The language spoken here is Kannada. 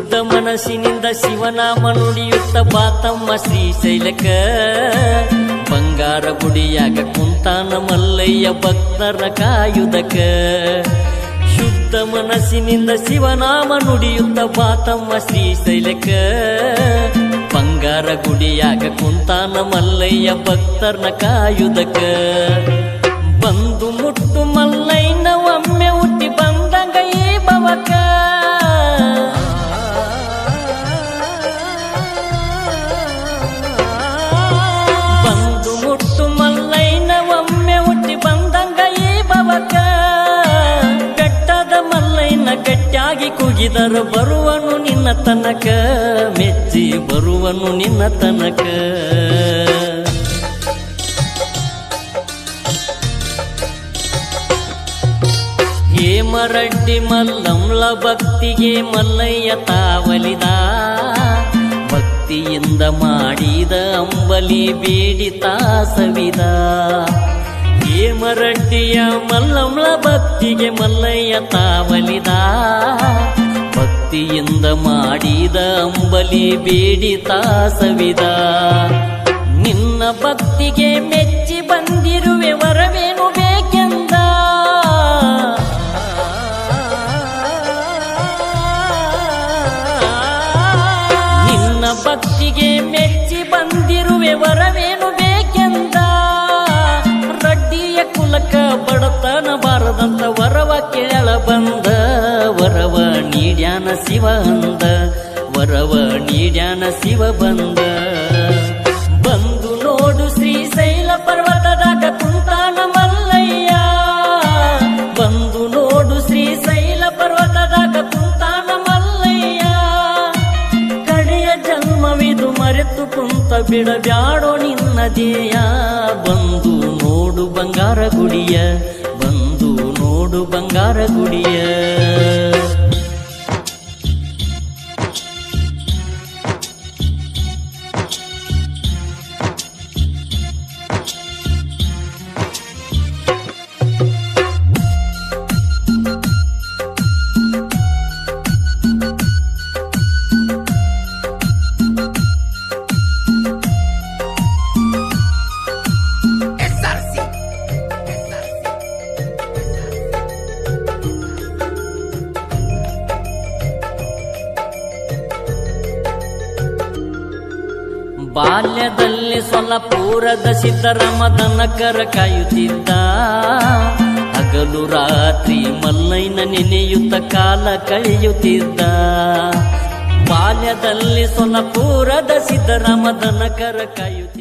ಶುದ್ಧ ಮನಸ್ಸಿನಿಂದ ಶಿವನಾಮ ನುಡಿಯುತ್ತ ಬಾತಮ್ಮ ಶ್ರೀಶೈಲಕ. ಬಂಗಾರ ಗುಡಿಯಾಗ ಕುಂತಾನ ಮಲ್ಲಯ್ಯ ಭಕ್ತರ ಕಾಯುದಕ. ಶುದ್ಧ ಮನಸ್ಸಿನಿಂದ ಶಿವನಾಮ ನುಡಿಯುತ್ತ ಬಾತಮ್ಮ ಶ್ರೀಶೈಲಕ. ಬಂಗಾರ ಗುಡಿಯಾಗ ಕುಂತಾನ ಮಲ್ಲಯ್ಯ ಭಕ್ತರ್ನ ಕಾಯುದಕ. ಬಂದು ಮುಟ್ಟು ಮಲ್ಲಯ್ಯನ ಒಮ್ಮೆ ಹುಟ್ಟಿ ಬಂದಂಗ ಈ ಬವಕ ಗಟ್ಟಿಯಾಗಿ ಕುಗಿದರು ಬರುವನು ನಿನ್ನ ತನಕ. ಮೆಚ್ಚಿ ಬರುವನು ನಿನ್ನ ತನಕ. ಹೇಮರಡ್ಡಿ ಮಲ್ಲಂಲ ಭಕ್ತಿಗೆ ಮಲ್ಲಯ್ಯ ತಾವಲಿದ. ಭಕ್ತಿಯಿಂದ ಮಾಡಿದ ಅಂಬಲಿ ಬೇಡಿ ತಾಸವಿದ. ಹೇಮರಡ್ಡಿಯ ಮಲ್ಲಮ್ಮಳ ಭಕ್ತಿಗೆ ಮಲ್ಲಯ್ಯ ತಾವಲಿದ. ಭಕ್ತಿಯಿಂದ ಮಾಡಿದ ಅಂಬಲಿ ಬೇಡಿ ತಾಸವಿದ. ನಿನ್ನ ಭಕ್ತಿಗೆ ಮೆಚ್ಚಿ ಬಂದಿರುವೆ ವರವೇನು ಬೇಕೆಂದ? ನಿನ್ನ ಭಕ್ತಿಗೆ ಮೆಚ್ಚಿ ಬಂದಿರುವೆ ವರವೇನು ನೀಡ್ಯಾನ ಶಿವ ಅಂದ, ವರವ ನೀಡ್ಯಾನ ಶಿವ ಬಂದ. ಬಂದು ನೋಡು ಶ್ರೀಶೈಲ ಪರ್ವತದಾಗ ಕುಂತಾನ ಮಲ್ಲಯ್ಯ. ಬಂದು ನೋಡು ಶ್ರೀಶೈಲ ಪರ್ವತದಾಗ ಕುಂತಾನ ಮಲ್ಲಯ್ಯ. ಕಡೆಯ ಜನ್ಮವಿದು ಮರೆತು ಕುಂತ ಬಿಡಬ್ಯಾಡೋ ನಿನ್ನ ದೇಯ ಬಂದು ನೋಡು ಬಂಗಾರ ಗುಡಿಯ, ಬಂದು ನೋಡು ಬಂಗಾರ ಗುಡಿಯ. ಬಾಲ್ಯದಲ್ಲಿ ಸೊಲಪೂರದ ಸಿದ್ದರಾಮದನ ಕರ ಕಾಯುತ್ತಿದ್ದ. ಹಗಲು ರಾತ್ರಿ ಮಲ್ಲೈನ ನೆನೆಯುತ್ತ ಕಾಲ ಕಳೆಯುತ್ತಿದ್ದ. ಬಾಲ್ಯದಲ್ಲಿ ಸೊಲಪೂರದ ಸಿದ್ದರಾಮದನ ಕರ ಕಾಯುತ್ತಿದ್ದ.